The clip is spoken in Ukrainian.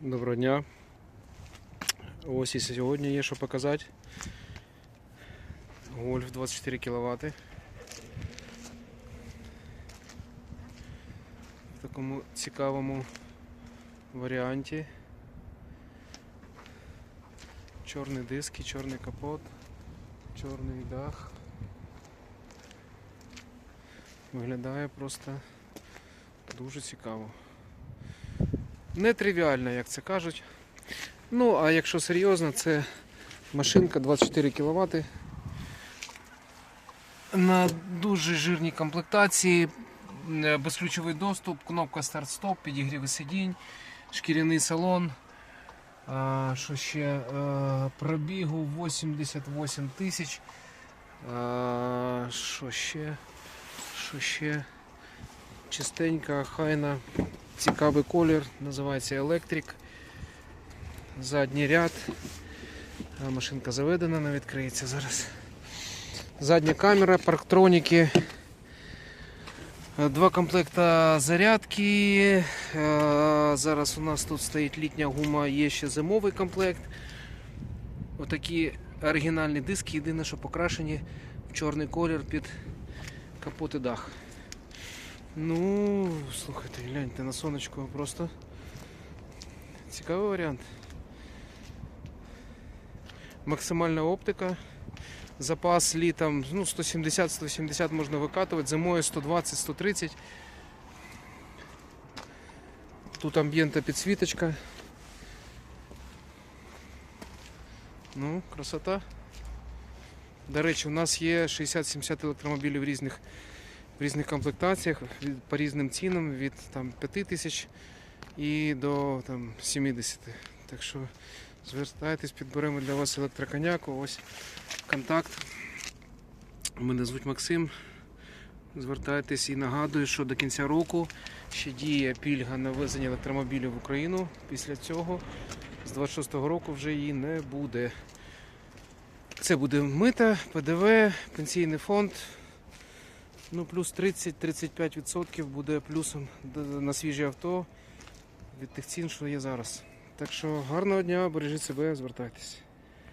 Доброго дня. Ось і сьогодні є що показати. Гольф 24 кВт. В такому цікавому варіанті. Чорний диск чорний капот, чорний дах. Виглядає просто дуже цікаво. Нетривіально, як це кажуть. Ну, а якщо серйозно, це машинка 24 кВт. На дуже жирній комплектації, е, безключовий доступ, кнопка старт-стоп, підігріви сидінь, шкіряний салон. А, що ще? Е, Пробігу 88 тисяч. Що ще? Що ще? Чистенька, хайна. Цікавий колір, називається Електрик. Задній ряд. Машинка заведена, вона відкриється зараз. Задня камера, парктроніки. Е, Два комплекта зарядки. Е, Зараз у нас тут стоїть літня гума, є ще зимовий комплект. Отакі оригінальні диски, єдине, що покрашені в чорний колір під капот і дах. Ну, слухайте, гляньте на сонечко просто. Цікавий варіант. Максимальна оптика. Запас літом ну, 170-170 можна викатувати, зимою 120-130. Тут амбієнта підсвіточка. Ну, красота. До речі, у нас є 60-70 електромобілів різних В різних комплектаціях по різним цінам від там, 5 тисяч і до там, 70. Так що звертайтесь, підберемо для вас електроконяку. Ось контакт. Мене звуть Максим. Звертайтесь і нагадую, що до кінця року ще діє пільга на ввезення електромобілів в Україну. Після цього з 26-го року вже її не буде. Це буде мита, ПДВ, пенсійний фонд. Ну, плюс 30-35% буде плюсом на свіжі авто від тих цін, що є зараз. Так що гарного дня, бережіть себе, звертайтесь.